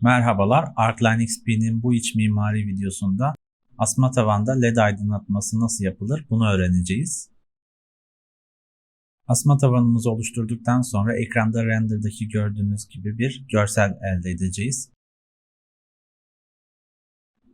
Merhabalar, Arcline XP'nin bu iç mimari videosunda asma tavanda LED aydınlatması nasıl yapılır bunu öğreneceğiz. Asma tavanımızı oluşturduktan sonra ekranda render'daki gördüğünüz gibi bir görsel elde edeceğiz.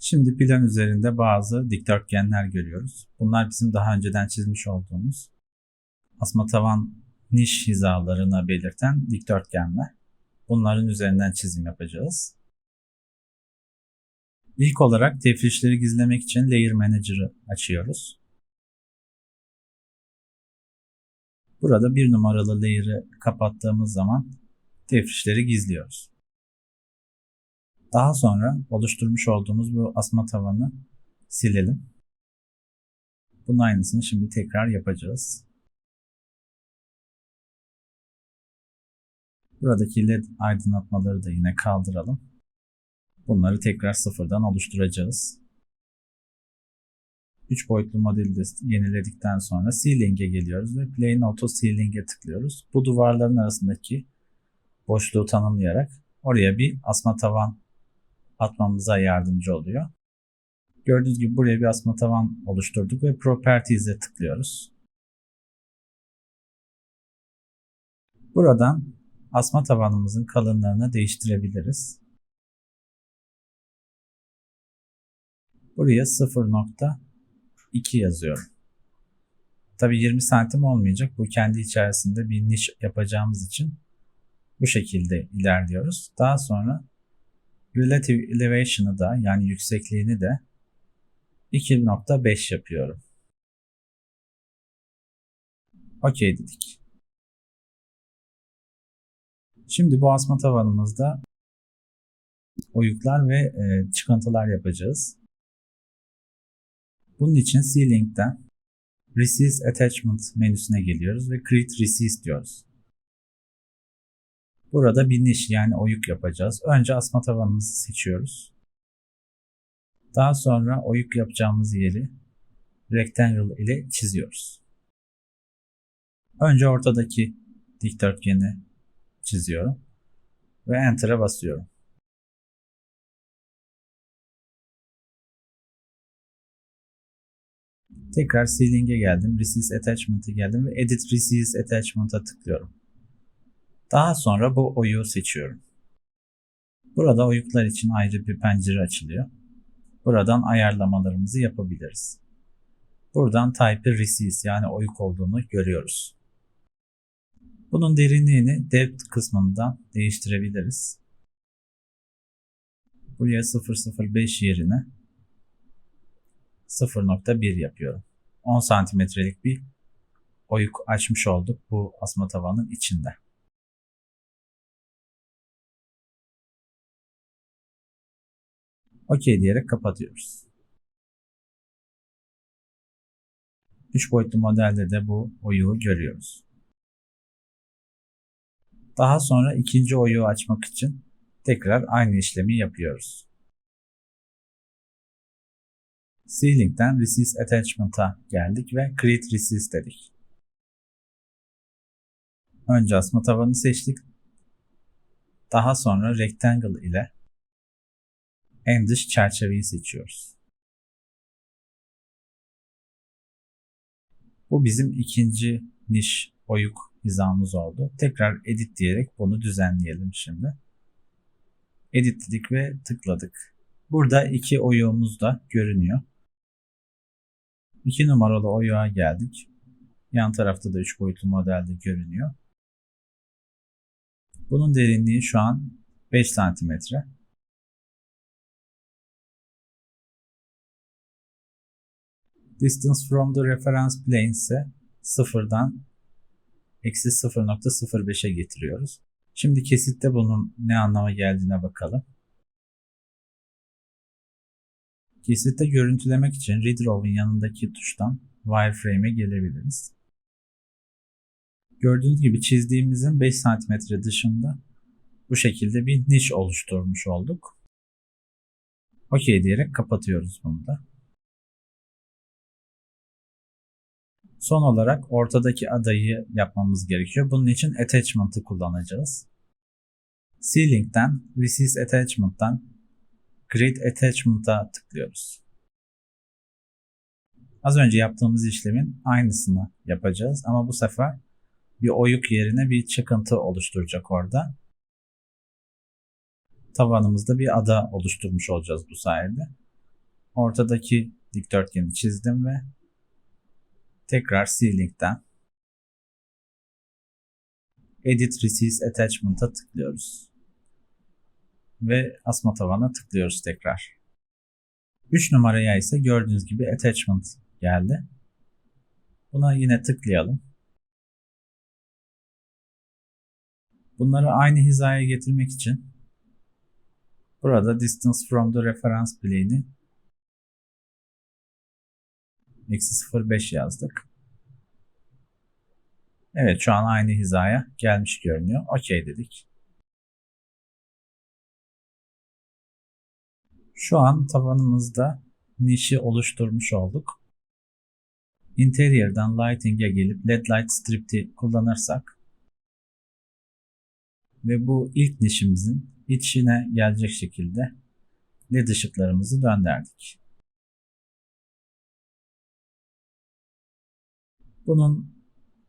Şimdi plan üzerinde bazı dikdörtgenler görüyoruz. Bunlar bizim daha önceden çizmiş olduğumuz asma tavan niş hizalarını belirten dikdörtgenler. Bunların üzerinden çizim yapacağız. İlk olarak tefrişleri gizlemek için Layer Manager'ı açıyoruz. Burada bir numaralı layer'ı kapattığımız zaman tefrişleri gizliyoruz. Daha sonra oluşturmuş olduğumuz bu asma tavanı silelim. Bunun aynısını şimdi tekrar yapacağız. Buradaki led aydınlatmaları da yine kaldıralım. Bunları tekrar sıfırdan oluşturacağız. 3 boyutlu modeli de yeniledikten sonra Ceiling'e geliyoruz ve Plane Auto Ceiling'e tıklıyoruz. Bu duvarların arasındaki boşluğu tanımlayarak oraya bir asma tavan atmamıza yardımcı oluyor. Gördüğünüz gibi buraya bir asma tavan oluşturduk ve Properties'e tıklıyoruz. Buradan asma tavanımızın kalınlığını değiştirebiliriz. Buraya 0.2 yazıyorum. Tabi 20 santim olmayacak. Bu kendi içerisinde bir niş yapacağımız için bu şekilde ilerliyoruz. Daha sonra Relative Elevation'ı da yani yüksekliğini de 2.5 yapıyorum. OK dedik. Şimdi bu asma tavanımızda oyuklar ve e, çıkıntılar yapacağız. Bunun için Recess Attachment menüsüne geliyoruz ve Create Recess diyoruz. Burada bir niş yani oyuk yapacağız. Önce asma tavanımızı seçiyoruz. Daha sonra oyuk yapacağımız yeri rectangle ile çiziyoruz. Önce ortadaki dikdörtgeni çiziyorum ve Enter'a basıyorum. Tekrar Ceiling'e geldim. Recess Attachment'a geldim ve Edit Recess Attachment'a tıklıyorum. Daha sonra bu oyuğu seçiyorum. Burada oyuklar için ayrı bir pencere açılıyor. Buradan ayarlamalarımızı yapabiliriz. Buradan Type'ı Recess yani oyuk olduğunu görüyoruz. Bunun derinliğini Depth kısmından değiştirebiliriz. Buraya 005 yerine 0.1 yapıyorum. 10 santimetrelik bir oyuk açmış olduk bu asma tavanın içinde. OK diyerek kapatıyoruz. 3 boyutlu modelde de bu oyuğu görüyoruz. Daha sonra ikinci oyuğu açmak için tekrar aynı işlemi yapıyoruz. Ceiling'den Recess Attachment'a geldik ve Create Recess dedik. Önce asma tavanı seçtik. Daha sonra Rectangle ile en dış çerçeveyi seçiyoruz. Bu bizim ikinci niş oyuk hizamız oldu. Tekrar edit diyerek bunu düzenleyelim şimdi. Edit dedik ve tıkladık. Burada iki oyuğumuz da görünüyor. 2 numaralı oyuğa geldik. Yan tarafta da 3 boyutlu modelde görünüyor. Bunun derinliği şu an 5 santimetre. Distance from the reference plane ise sıfırdan eksi 0.05'e getiriyoruz. Şimdi kesitte bunun ne anlama geldiğine bakalım. Kesitte görüntülemek için Redraw'un yanındaki tuştan Wireframe'e gelebiliriz. Gördüğünüz gibi çizdiğimizin 5 cm dışında bu şekilde bir niş oluşturmuş olduk. OK diyerek kapatıyoruz bunu da. Son olarak ortadaki adayı yapmamız gerekiyor. Bunun için attachment'ı kullanacağız. Ceiling'den Recess Attachment'tan Grid Attachment'a tıklıyoruz. Az önce yaptığımız işlemin aynısını yapacağız ama bu sefer bir oyuk yerine bir çıkıntı oluşturacak orada. Tavanımızda bir ada oluşturmuş olacağız bu sayede. Ortadaki dikdörtgeni çizdim ve tekrar Ceiling'den Edit Recess Attachment'a tıklıyoruz. Ve asma tavana tıklıyoruz tekrar. 3 numaraya ise gördüğünüz gibi Attachment geldi. Buna yine tıklayalım. Bunları aynı hizaya getirmek için burada distance from the reference plane'i eksi 0.5 yazdık. Evet şu an aynı hizaya gelmiş görünüyor. Okey dedik. Şu an tavanımızda nişi oluşturmuş olduk. Interior'dan Lighting'e gelip LED Light Strip'i kullanırsak ve bu ilk nişimizin içine gelecek şekilde LED ışıklarımızı döndürdük. Bunun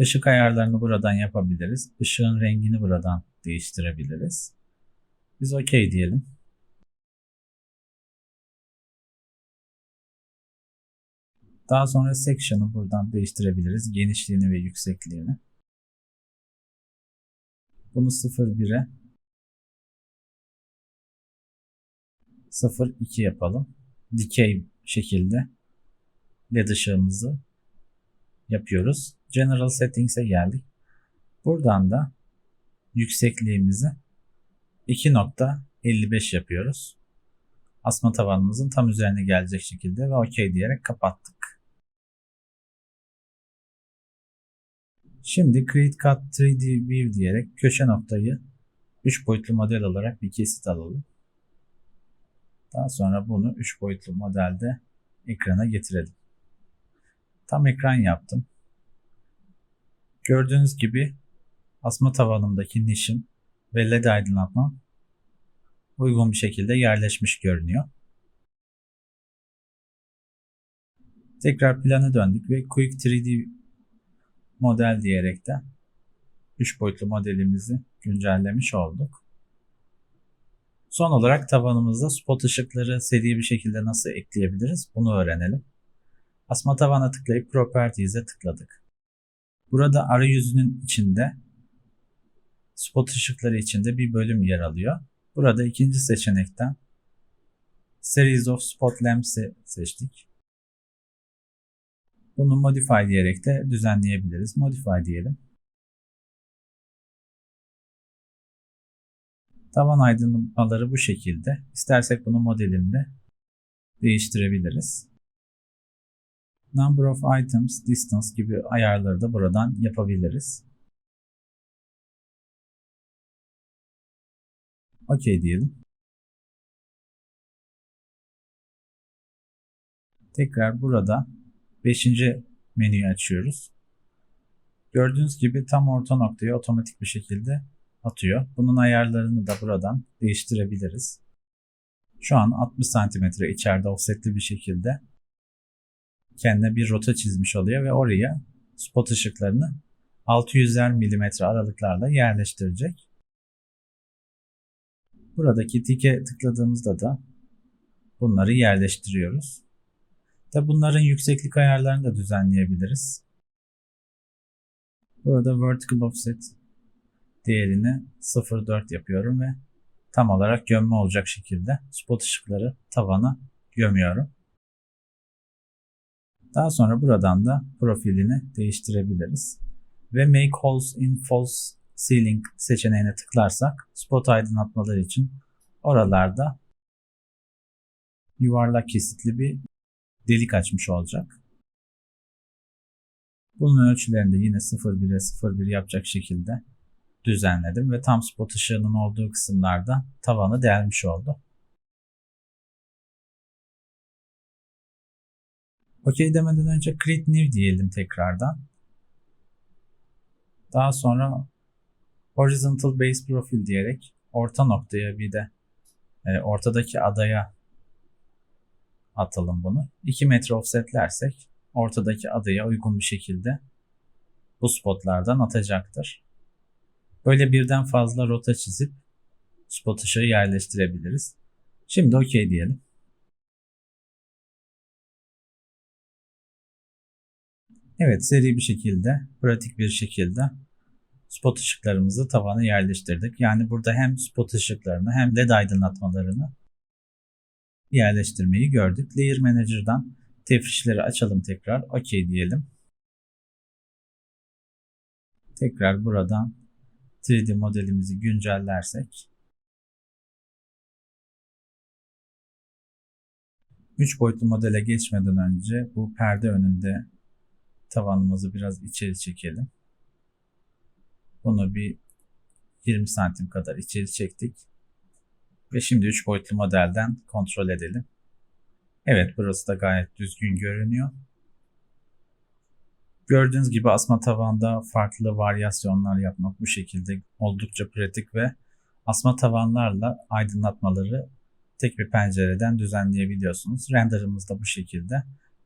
ışık ayarlarını buradan yapabiliriz. Işığın rengini buradan değiştirebiliriz. Biz OK diyelim. Daha sonra section'ı buradan değiştirebiliriz. Genişliğini ve yüksekliğini. Bunu 0.1'e 0.2 yapalım. Dikey şekilde led ışığımızı yapıyoruz. General Settings'e geldik. Buradan da yüksekliğimizi 2.55 yapıyoruz. Asma tavanımızın tam üzerine gelecek şekilde ve OK diyerek kapattık. Şimdi Create Cut 3D View diyerek köşe noktayı 3 boyutlu model olarak bir kesit alalım. Daha sonra bunu 3 boyutlu modelde ekrana getirelim. Tam ekran yaptım. Gördüğünüz gibi asma tavanımdaki nişim ve led aydınlatmam uygun bir şekilde yerleşmiş görünüyor. Tekrar plana döndük ve Quick 3D model diyerek de 3 boyutlu modelimizi güncellemiş olduk. Son olarak tavanımızda spot ışıkları seri bir şekilde nasıl ekleyebiliriz bunu öğrenelim. Asma tavana tıklayıp Properties'e tıkladık. Burada arayüzünün içinde spot ışıkları içinde bir bölüm yer alıyor. Burada ikinci seçenekten Series of Spot Lamps'i seçtik. Bunu modify diyerek de düzenleyebiliriz. Modify diyelim. Tavan aydınlatmaları bu şekilde. İstersek bunu modelinde değiştirebiliriz. Number of items, distance gibi ayarları da buradan yapabiliriz. OK diyelim. Tekrar burada 5. menüyü açıyoruz. Gördüğünüz gibi tam orta noktayı otomatik bir şekilde atıyor. Bunun ayarlarını da buradan değiştirebiliriz. Şu an 60 cm içeride offsetli bir şekilde kendine bir rota çizmiş oluyor ve oraya spot ışıklarını 600'er mm aralıklarla yerleştirecek. Buradaki tike tıkladığımızda da bunları yerleştiriyoruz. Tabi bunların yükseklik ayarlarını da düzenleyebiliriz. Burada vertical offset değerini 0.4 yapıyorum ve tam olarak gömme olacak şekilde spot ışıkları tavana gömüyorum. Daha sonra buradan da profilini değiştirebiliriz. Ve Make Holes in False Ceiling seçeneğine tıklarsak spot aydınlatmaları için oralarda yuvarlak kesitli bir delik açmış olacak. Bunun ölçülerini de yine 0.1'e 0.1 yapacak şekilde düzenledim ve tam spot ışığının olduğu kısımlarda tavanı delmiş oldu. OK demeden önce create new diyelim tekrardan. Daha sonra horizontal base profile diyerek orta noktaya bir de e, ortadaki adaya atalım bunu. 2 metre offsetlersek ortadaki adaya uygun bir şekilde bu spotlardan atacaktır. Böyle birden fazla rota çizip spot ışığı yerleştirebiliriz. Şimdi okey diyelim. Evet seri bir şekilde, pratik bir şekilde spot ışıklarımızı tavana yerleştirdik. Yani burada hem spot ışıklarını hem led aydınlatmalarını yerleştirmeyi gördük. Layer Manager'dan tefrişleri açalım tekrar. OK diyelim. Tekrar buradan 3D modelimizi güncellersek 3 boyutlu modele geçmeden önce bu perde önünde tavanımızı biraz içeri çekelim. Bunu bir 20 santim kadar içeri çektik. Ve şimdi 3 boyutlu modelden kontrol edelim. Evet burası da gayet düzgün görünüyor. Gördüğünüz gibi asma tavanda farklı varyasyonlar yapmak bu şekilde oldukça pratik ve asma tavanlarla aydınlatmaları tek bir pencereden düzenleyebiliyorsunuz. Renderımız da bu şekilde.